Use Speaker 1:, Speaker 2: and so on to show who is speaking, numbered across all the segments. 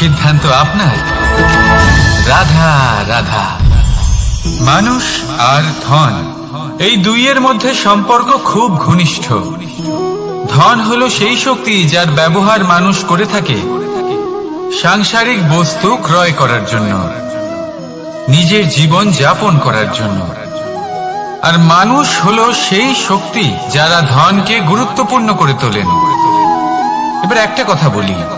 Speaker 1: সিদ্ধান্ত আপনার। রাধা রাধা। মানুষ আর ধন, এই দুইয়ের মধ্যে সম্পর্ক খুব ঘনিষ্ঠ। ধন হলো সেই শক্তি যার ব্যবহার মানুষ করে থাকে সাংসারিক বস্তু ক্রয় করার জন্য, নিজের জীবন যাপন করার জন্য। আর মানুষ হলো সেই শক্তি যারা ধনকে গুরুত্বপূর্ণ করে তোলেন। এবার একটা কথা বলি।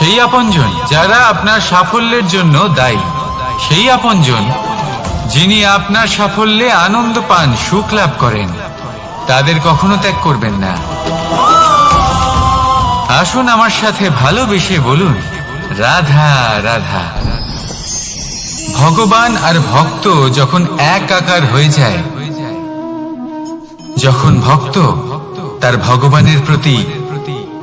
Speaker 1: সেই আপনজন যারা আপনার সাফল্যের জন্য দায়ী। সেই আপনজন যিনি আপনার সাফল্যে আনন্দ পান, সুখ লাভ করেন, তাদের কখনো ত্যাগ করবেন না। আসুন আমার সাথে ভালোবেসে বলুন, রাধা রাধা। ভগবান আর ভক্ত যখন এক আকার হয়ে যায়, যখন ভক্ত তার ভগবানের প্রতি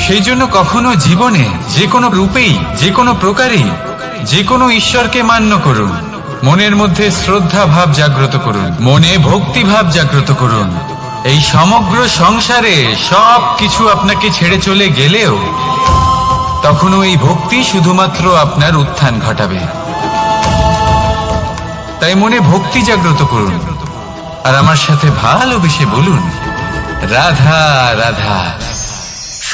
Speaker 1: সেই জন্য কখনো জীবনে যে কোনো রূপেই, যে কোনো প্রকারেই, যে কোনো ঈশ্বরকে মান্য করুন। মনের মধ্যে শ্রদ্ধা ভাব জাগ্রত করুন। মনে ভক্তি ভাব জাগ্রত করুন। এই সমগ্র সংসারে সব কিছু আপনাকে ছেড়ে চলে গেলেও তখনও এই ভক্তি শুধুমাত্র আপনার উত্থান ঘটাবে। তাই মনে ভক্তি জাগ্রত করুন। আর আমার সাথে ভালোবেসে বলুন, রাধা রাধা।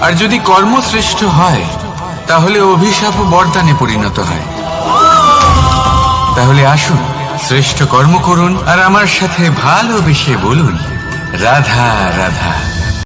Speaker 1: আর যদি কর্ম শ্রেষ্ঠ হয়, তাহলে অভিশাপ বরদানে পরিণত হয়। তাহলে আসুন, শ্রেষ্ঠ কর্ম করুন আর আমার সাথে ভালোবেসে বলুন, রাধা রাধা।